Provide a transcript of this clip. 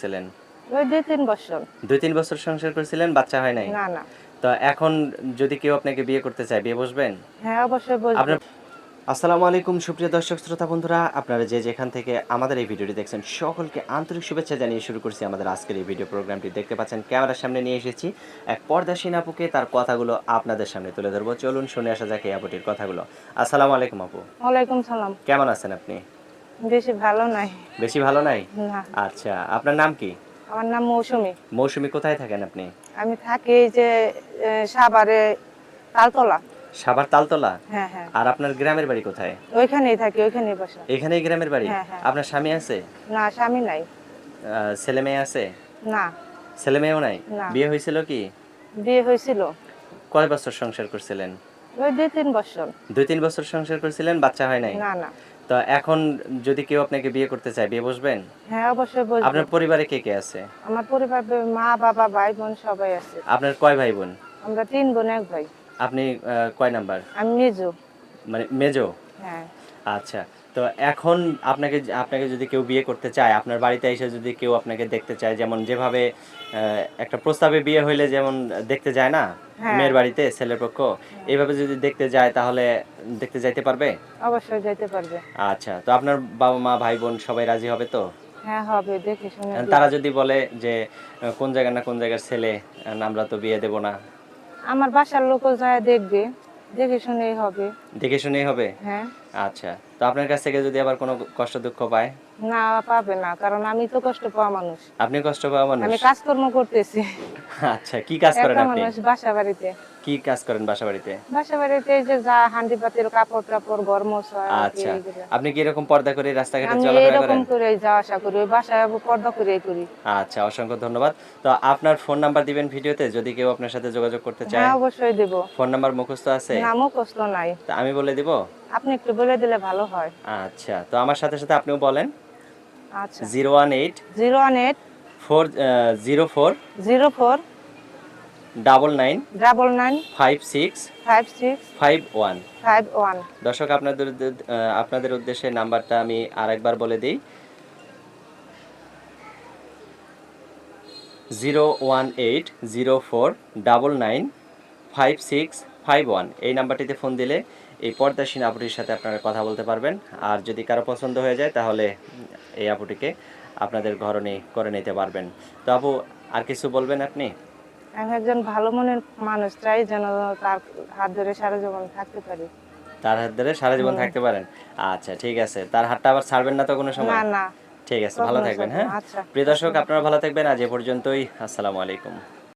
ছিলেন ওই দুই তিন বছর। দুই তিন বছর সংসার করেছিলেন বাচ্চা হয় নাই? না না। তো এখন যদি কেউ আপনাকে বিয়ে করতে চায় বিয়ে বসবেন? হ্যাঁ অবশ্যই আপনার আসসালামু আলাইকুম সুপ্রিয় দর্শক শ্রোতা বন্ধুরা। আপনারা যে যেখান থেকে আমাদের এই ভিডিওটি দেখছেন সকলকে আন্তরিক শুভেচ্ছা জানিয়ে শুরু করছি আমাদের আজকের এই ভিডিও প্রোগ্রামটি। দেখতে পাচ্ছেন ক্যামেরার সামনে নিয়ে এসেছি এক পর্দাসীন আপুকে তার কথাগুলো আপনাদের সামনে তুলে ধরবো। চলুন শুনে আসা যাক এই আপুটির কথাগুলো। আসসালামু আলাইকুম আপু। ওয়ালাইকুম সালাম। কেমন আছেন আপনি? বেশি ভালো নাই। বেশি ভালো নাই? না। আচ্ছা আপনার নাম কি? আমার নাম মৌসুমী। মৌসুমী কোথায় থাকেন আপনি? আমি থাকি এই যে সাভারে তালতলা। সাভার তালতলা? হ্যাঁ হ্যাঁ। আর আপনার গ্রামের বাড়ি কোথায়? ওইখানেই থাকি ওইখানেই বসা। এখানেই গ্রামের বাড়ি? হ্যাঁ, হ্যাঁ। আপনার স্বামী আছে? না স্বামী নাই। ছেলে মেয়ে আছে? না। ছেলে মেয়েও নাই? বিয়ে হয়েছিল কি? বিয়ে হয়েছিল। কয় বছর সংসার করছিলেন? ওই দুই তিন বছর। দুই তিন বছর সংসার করছিলেন বাচ্চা হয় নাই? না না। তো এখন যদি কেউ আপনাকে বিয়ে করতে চায় বিয়ে বসবেন? হ্যাঁ অবশ্যই বসবো। আপনার পরিবারে কে কে আছে? আমার পরিবারে মা বাবা ভাই বোন সবাই আছে। আপনার কয় ভাই বোন? আমরা তিন বোন এক ভাই। আপনি কয় নাম্বার? আমি মেজো। মানে মেজো? হ্যাঁ। আচ্ছা তো এখন আপনাকে আপনাকে যদি কেউ বিয়ে করতে চায় আপনার বাড়িতে এসে যদি কেউ আপনাকে দেখতে চায় যেমন যেভাবে একটা প্রস্তাবে বিয়ে হইলে যেমন দেখতে যায় না? হ্যাঁ। মেয়ের বাড়িতে ছেলের পক্ষ? এইভাবে যদি দেখতে যায় তাহলে দেখতে যাইতে পারবে? অবশ্যই যেতে পারবে। আচ্ছা তো আপনার বাবা মা ভাই বোন সবাই রাজি হবে তো? হ্যাঁ হবে দেখে শুনে তারা যদি বলে যে কোন জায়গা না কোন জায়গার ছেলে আমরা তো বিয়ে দেব না। আমার বাসার লোকও যায় দেখবে দেখে শুনেই হবে। দেখে শুনেই হবে? হ্যাঁ। আচ্ছা তো আপনার কাছ থেকে যদি আবার কোনো কষ্ট দুঃখ পায়? না পাবে না কারণ আমি তো কষ্ট পাওয়া মানুষ। আপনি কষ্ট পাওয়া মানুষ? আমি কাজকর্ম করতেছি। আচ্ছা কি কাজ করেন আপনি? মানুষ বাসা বাড়িতে কি কাজ করেন বাসা বাড়িতে বাসা বাড়িতে এই যে যা হান্ডি পাতির কাপড় টাপড় ঘর মোছা আচ্ছা আপনি কি এরকম পর্দা করে রাস্তাঘাটে আমি চলাফেরা এরকম করে যাওয়া আসা করি ওই বাসায় পর্দা করে করি। আচ্ছা অসংখ্য ধন্যবাদ। তো আপনার ফোন নাম্বার দিবেন ভিডিওতে যদি কেউ আপনার সাথে যোগাযোগ করতে চায়? হ্যাঁ অবশ্যই দেব। ফোন নাম্বার মুখস্থ আছে? নামও কষ্ট নাই। তা আমি বলে দিব? আপনি একটু বলে দিলে ভালো হয়। আচ্ছা তো আমার সাথে সাথে আপনিও বলেন। আচ্ছা। Zero one eight zero one eight four zero four zero four double nine double nine five six five six five one five one দর্শক আপনাদের আপনাদের উদ্দেশ্যে নাম্বারটা আমি আরেকবার বলে দিই। Zero one eight zero four double nine five six five one. এই নাম্বারটিতে ফোন দিলে এই পর্দাসীন আপুটির সাথে আপনারা কথা বলতে পারবেন। আর যদি কারও পছন্দ হয়ে যায় তাহলে এই আপুটিকে আপনাদের ঘরণে করে নিতে পারবেন। তো আপু আর কিছু বলবেন আপনি? আমি একজন ভালো মনের মানুষ চাই যেন তার হাত ধরে সারা জীবন থাকতে পারি। তার হাত ধরে সারা জীবন থাকতে পারেন? আচ্ছা ঠিক আছে। তার হাতটা আবার ছাড়বেন না তো কোনো সময়? না না। ঠিক আছে ভালো থাকবেন হ্যাঁ। আচ্ছা। প্রিয় দর্শক আপনারা ভালো থাকবেন। আজ এ পর্যন্তই। আসসালামু আলাইকুম।